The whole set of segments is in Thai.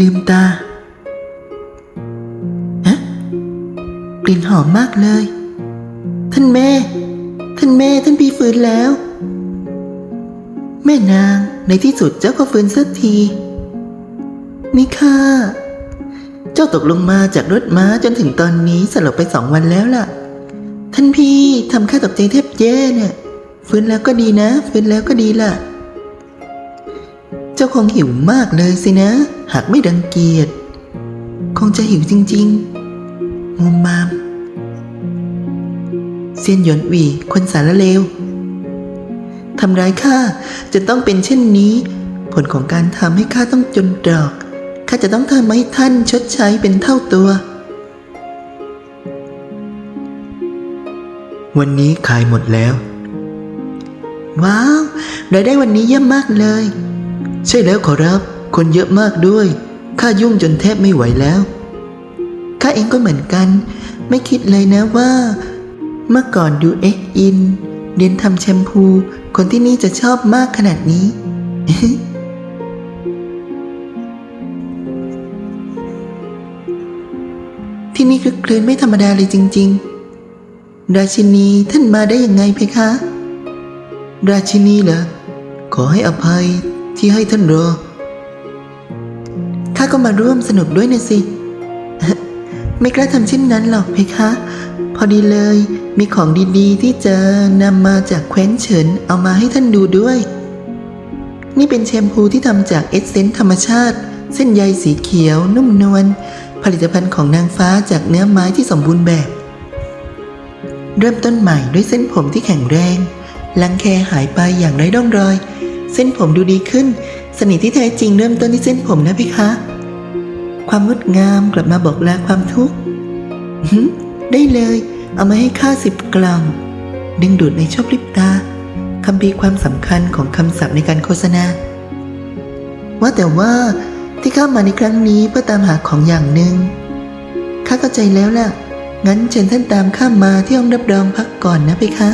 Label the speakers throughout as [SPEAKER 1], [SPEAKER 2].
[SPEAKER 1] ลืมตาฮะกลิ่นหอมมากเลย ท่านแม่ ท่านแม่ท่านพี่ฟื้นแล้ว แม่นางในที่สุดเจ้าก็ฟื้นสักทีมิค่ะ เจ้าตกลงมาจากรถม้าจนถึงตอนนี้สลบไปสองวันแล้วล่ะ ท่านพี่ทำข้าตกใจแทบแย่เนี่ยฟื้นแล้วก็ดีนะ ฟื้นแล้วก็ดีล่ะ จ้าคงหิวมากเลยสินะ หากไม่ดังเกียจคงจะหิวจริงๆมุมมาม เซียนหยวนหวีคนสารเลวทำร้ายข้าจะต้องเป็นเช่นนี้ ผลของการทำให้ข้าต้องจนตรอกข้าจะต้องทำให้ท่านชดใช้เป็นเท่าตัว วันนี้ขายหมดแล้ว ว้าวรายได้วันนี้เยี่ยมมากเลย ใช่แล้วขอรับ คนเยอะมากด้วย ข้ายุ่งจนแทบไม่ไหวแล้ว ข้าเองก็เหมือนกัน ไม่คิดเลยนะว่า เมื่อก่อนดูเอ็กอินเรียนทำแชมพู คนที่นี่จะชอบมากขนาดนี้ ที่นี่คลึกคลื่นไม่ธรรมดาเลยจริง ๆ ราชินีท่านมาได้ยังไงเพคะ ราชินีเหรอ ขอให้อภัย ที่ให้ท่านรอข้าก็มาร่วมสนุกด้วยนะสิ ไม่กล้าทำเช่นนั้นหรอกเพคะ พอดีเลย มีของดีๆ ที่จะนำมาจากแคว้นเฉินเอามาให้ท่านดูด้วย นี่เป็นแชมพูที่ทำจากเอสเซนต์ธรรมชาติ เส้นใยสีเขียวนุ่มนวลผลิตภัณฑ์ของนางฟ้าจากเนื้อไม้ที่สมบูรณ์แบบ เริ่มต้นใหม่ด้วยเส้นผมที่แข็งแรงลังแคหายไปอย่างไร้ร่องรอย เส้นผมดูดีขึ้น สนิทที่แท้จริงเริ่มต้นที่เส้นผมนะพี่คะ ความงดงามกลับมาบอกลาความทุกข์หึได้เลย เอามาให้ข้าสิบกล่องดึงดูดในชอบลิบตาคำพีความสำคัญของคำศัพท์ในการโฆษณา ว่าแต่ว่าที่ข้ามาในครั้งนี้เพื่อตามหาของอย่างหนึ่งข้าเข้าใจแล้วล่ะ งั้นเชิญท่านตามข้ามาที่ห้องรับรองพักก่อนนะเพคะ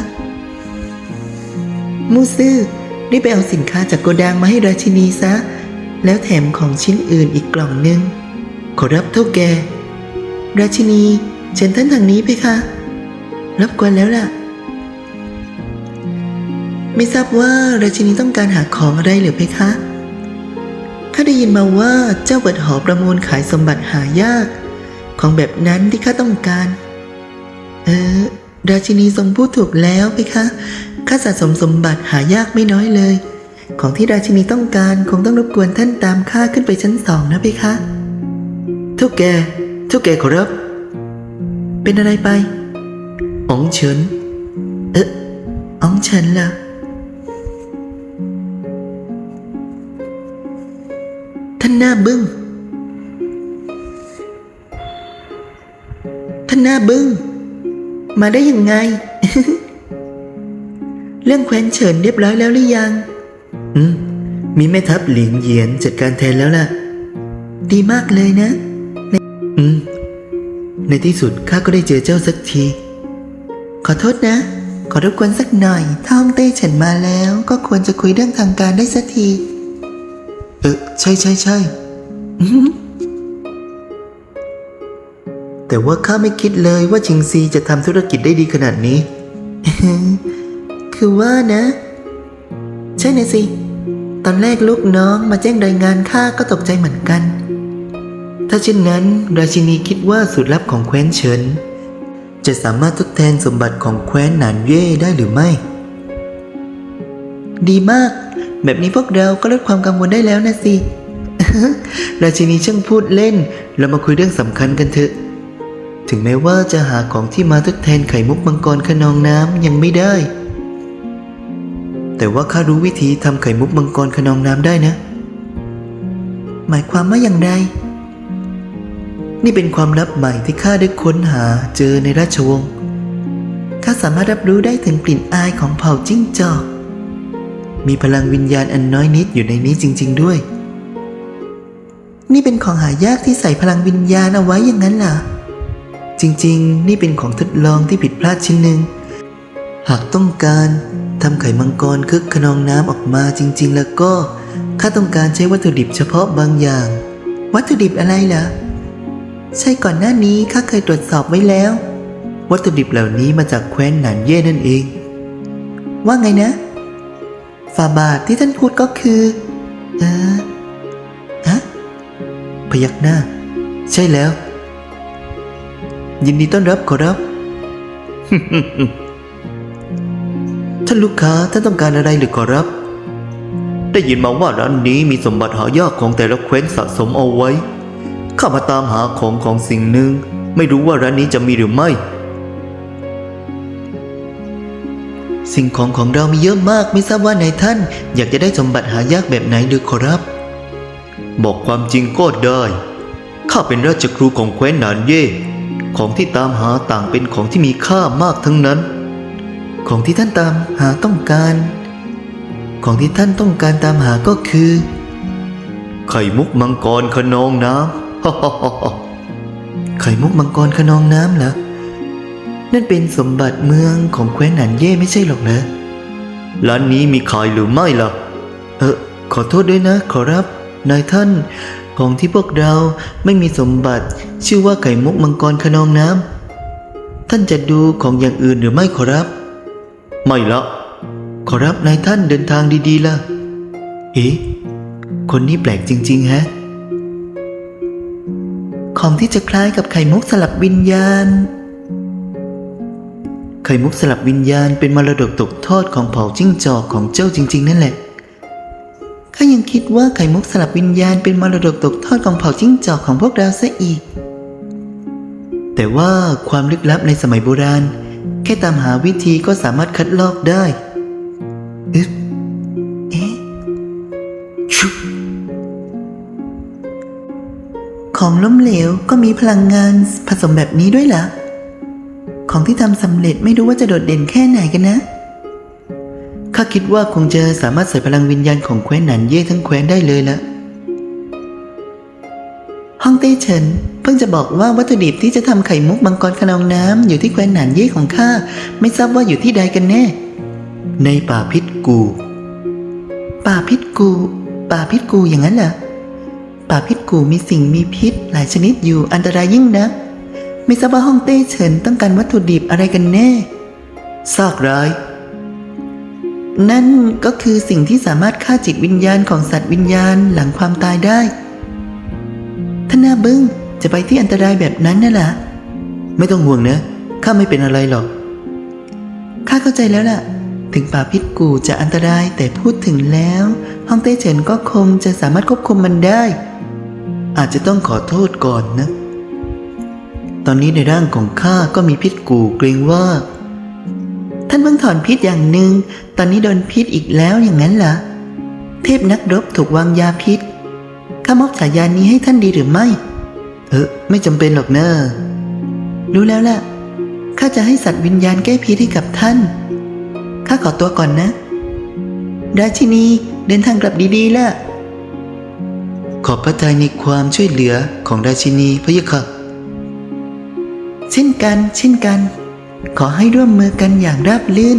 [SPEAKER 1] มูซื่อ รีบไปเอาสินค้าจากโกดังมาให้ราชินีซะ แล้วแถมของชิ้นอื่นอีกกล่องหนึ่งขอรับเท่าแก ราชินีเชิญท่านทางนี้เพคะรับกวนแล้วล่ะ ไม่ทราบว่าราชินีต้องการหาของอะไรหรือเพคะข้าได้ยินมาว่าเจ้าเปิดหอประมูลขายสมบัติหายาก ของแบบนั้นที่ข้าต้องการ เออ ราชินีทรงพูดถูกแล้วเพคะข้าสะสมสมบัติหายากไม่น้อยเลย ของที่ราชินีต้องการคงต้องรบกวนท่านตามข้าขึ้นไปชั้นสองนะเพคะเท่าแกเท่าแกขอรับ เป็นอะไรไปอ๋องเฉินเอ๊ะอ๋องเฉินเหรอท่านหน้าบึ้งท่านหน้าบึ้ง มาได้ยังไง เรื่องแคว้นเฉินเรียบร้อยแล้วหรือยัง อืม มีแม่ทัพหลิงเหยียนจัดการแทนแล้วล่ะ ดีมากเลยนะในอืม ในที่สุดข้าก็ได้เจอเจ้าสักที ขอโทษนะ ขอรบกวนสักหน่อย ถ้าฮ่องเต้เฉินมาแล้วก็ควรจะคุยเรื่องทางการได้สักที เออใช่ใช่ใช่อื้อ แต่ว่าข้าไม่คิดเลยว่าชิงซีจะทำธุรกิจได้ดีขนาดนี้ คือว่านะ ใช่นะสิ ตอนแรกลูกน้องมาแจ้งรายงานข้าก็ตกใจเหมือนกัน ถ้าเช่นนั้น ราชินีคิดว่าสูตรลับของแคว้นเฉินจะสามารถทดแทนสมบัติของแคว้นหนานเย่ได้หรือไม่ ดีมาก แบบนี้พวกเราก็ลดความกังวลได้แล้วนะสิ ราชินีช่างพูดเล่น เรามาคุยเรื่องสำคัญกันเถอะ ถึงแม้ว่าจะหาของที่มาทดแทนไข่มุกมังกรขนองน้ำยังไม่ได้ แต่ว่าข้ารู้วิธีทำไข่มุกมังกรขนองน้ำได้นะ หมายความว่าอย่างไร นี่เป็นความลับใหม่ที่ข้าได้ค้นหาเจอในราชวงศ์ข้าสามารถรับรู้ได้ถึงกลิ่นอายของเผ่าจิ้งจอก มีพลังวิญญาณอันน้อยนิดอยู่ในนี้จริง ๆด้วย นี่เป็นของหายากที่ใส่พลังวิญญาณเอาไว้อย่างนั้นเหรอ จริงๆ นี่เป็นของทดลองที่ผิดพลาดชิ้นหนึ่ง หากต้องการทำไข่มังกรคึกขนองน้ำออกมาจริง ๆ แล้วก็ข้าต้องการใช้วัตถุดิบเฉพาะบางอย่าง วัตถุดิบอะไรเหรอใช่ก่อนหน้านี้ข้าเคยตรวจสอบไว้แล้ว วัตถุดิบเหล่านี้มาจากแคว้นหนานเย่นั่นเอง ว่าไงนะฝ่าบาทที่ท่านพูดก็คือ เออฮะพยักหน้า ใช่แล้ว ยินดีต้อนรับขอรับ ท่านลูกค้าท่านต้องการอะไรหรือขอรับ ได้ยินมาว่าร้านนี้มีสมบัติหายากของแต่ละแคว้นสะสมเอาไว้ ข้ามาตามหาของของสิ่งหนึ่ง ไม่รู้ว่าร้านนี้จะมีหรือไม่ สิ่งของของเรามีเยอะมากไม่ทราบว่านายท่าน อยากจะได้สมบัติหายากแบบไหนหรือขอรับ บอกความจริงก็ได้ ข้าเป็นราชครูของแคว้นหนานเย่ ของที่ตามหาต่างเป็นของที่มีค่ามากทั้งนั้น ของที่ท่านตามหาต้องการ ของที่ท่านต้องการตามหาก็คือ ไข่มุกมังกรขนองน้ำไข่มุกมังกรขนองน้ำเหรอ นั่นเป็นสมบัติเมืองของแคว้นหนานเย่ไม่ใช่หรอกนะร้านนี้มีขายหรือไม่ล่ะ เออขอโทษด้วยนะขอรับ นายท่าน ของที่พวกเราไม่มีสมบัติ ชื่อว่าไข่มุกมังกรขนองน้ำท่านจะดูของอย่างอื่นหรือไม่ขอรับ ไม่ละขอรับนายท่านเดินทางดีๆล่ะ เอ๊ะ คนนี้แปลกจริง ๆ ฮะ ของที่จะคล้ายกับไข่มุกสลับวิญญาณ ไข่มุกสลับวิญญาณเป็นมรดกตกทอดของเผ่าจิ้งจอกของเจ้าจริง ๆ นั่นแหละ ข้ายังคิดว่าไข่มุกสลับวิญญาณเป็นมรดกตกทอดของเผ่าจิ้งจอกของพวกเราซะอีก แต่ว่าความลึกลับในสมัยโบราณ แค่ตามหาวิธีก็สามารถคัดลอกได้อึ๊บเอ๊ะชุบของล้มเหลวก็มีพลังงานผสมแบบนี้ด้วยเหรอของที่ทำสำเร็จไม่รู้ว่าจะโดดเด่นแค่ไหนกันนะ ข้าคิดว่าคงจะสามารถใส่พลังวิญญาณของแคว้นหนานเย่ทั้งแคว้นได้เลยละฮ่องเต้เฉินเพิ่งจะบอกว่าวัตถุดิบที่จะทำไข่มุกมังกรขนองน้ำอยู่ที่แคว้นหนานเย่ของข้าไม่ทราบว่าอยู่ที่ใดกันแน่ ในป่าพิษกู ป่าพิษกู ป่าพิษกูอย่างนั้นเหรอป่าพิษกูมีสิ่งมีพิษหลายชนิดอยู่อันตรายยิ่งนะไม่ทราบว่าฮ่องเต้เฉินต้องการวัตถุดิบอะไรกันแน่ซากร้าย นั่นก็คือสิ่งที่สามารถฆ่าจิตวิญญาณของสัตว์วิญญาณหลังความตายได้ท่านหน้าบึ้งจะไปที่อันตรายแบบนั้นน่ะล่ะ ไม่ต้องห่วงนะข้าไม่เป็นอะไรหรอกข้าเข้าใจแล้วล่ะ ถึงป่าพิษกูจะอันตรายแต่พูดถึงแล้วฮ่องเต้เฉินก็คงจะสามารถควบคุมมันได้ อาจจะต้องขอโทษก่อนนะ ตอนนี้ในร่างของข้าก็มีพิษกูเกรงว่า ท่านเพิ่งถอนพิษอย่างหนึ่ง ตอนนี้โดนพิษอีกแล้วอย่างนั้นเหรอเทพนักรบถูกวางยาพิษข้ามอบฉายานี้ให้ท่านดีหรือไม่ เออไม่จำเป็นหรอกเนอะรู้แล้วล่ะข้าจะให้สัตว์วิญญาณแก้พิษให้กับท่านข้าขอตัวก่อนนะ ราชินีเดินทางกลับดีๆล่ะขอบพระทัยในความช่วยเหลือของราชินีพระยะค่ะเช่นกัน เช่นกัน ขอให้ร่วมมือกันอย่างราบรื่น